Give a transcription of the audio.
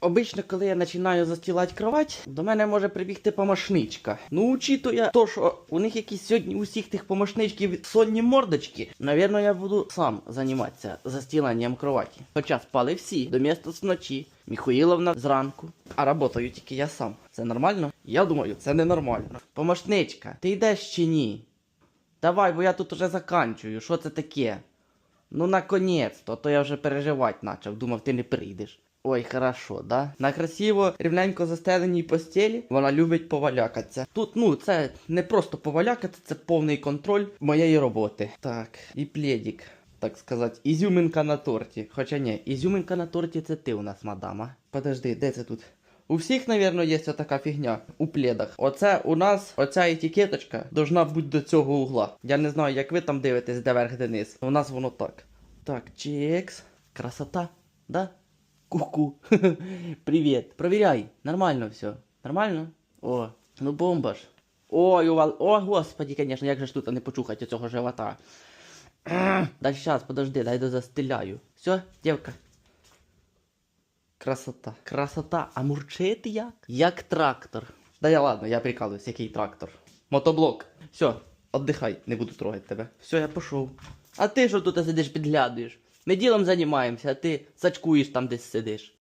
Обично, коли я починаю застілати кровать, до мене може прибігти помощничка. Ну, учитує то, що у них якісь сьогодні усіх тих помощничків сонні мордочки, навірно, я буду сам займатися застіланням кроваті. Хоча спали всі, до міста вночі, Міхуїловна зранку, а работаю тільки я сам. Це нормально? Я думаю, це ненормально. Помощничка, ти йдеш чи ні? Давай, бо я тут уже заканчую. Що це таке? Ну, наконець-то, то я вже переживати почав, думав, ти не прийдеш. Ой, хорошо, да? На красиво рівненько застеленій постелі вона любить повалякатися. Тут, ну, це не просто повалякатися, це повний контроль моєї роботи. Так, і пледік, так сказати, ізюминка на торті. Хоча ні, ізюминка на торті це ти у нас, мадама. Подожди, де це тут? У всіх, навірно, є така фігня у пледах. Оце у нас, оця етикеточка должна бути до цього угла. Я не знаю, як ви там дивитесь, де верх, де низ. У нас воно так. Так, чекс. Красота, да? Ку-ку. Привіт. Провіряй. Нормально все. Нормально? О, ну бомба ж. Ой, увал. О, господи, конечно, як же ж тут не почухати цього живота. Дай щас, подожди, дай дозастеляю. Все, дівка. Красота. Красота. А мурчить як? Як трактор. Да я ладно, я прикалуюсь, який трактор. Мотоблок. Все, отдихай, не буду трогати тебе. Все, я пішов. А ти що тут сидиш підглядуєш? Ми ділом займаємося, а ти сачкуєш там десь сидиш.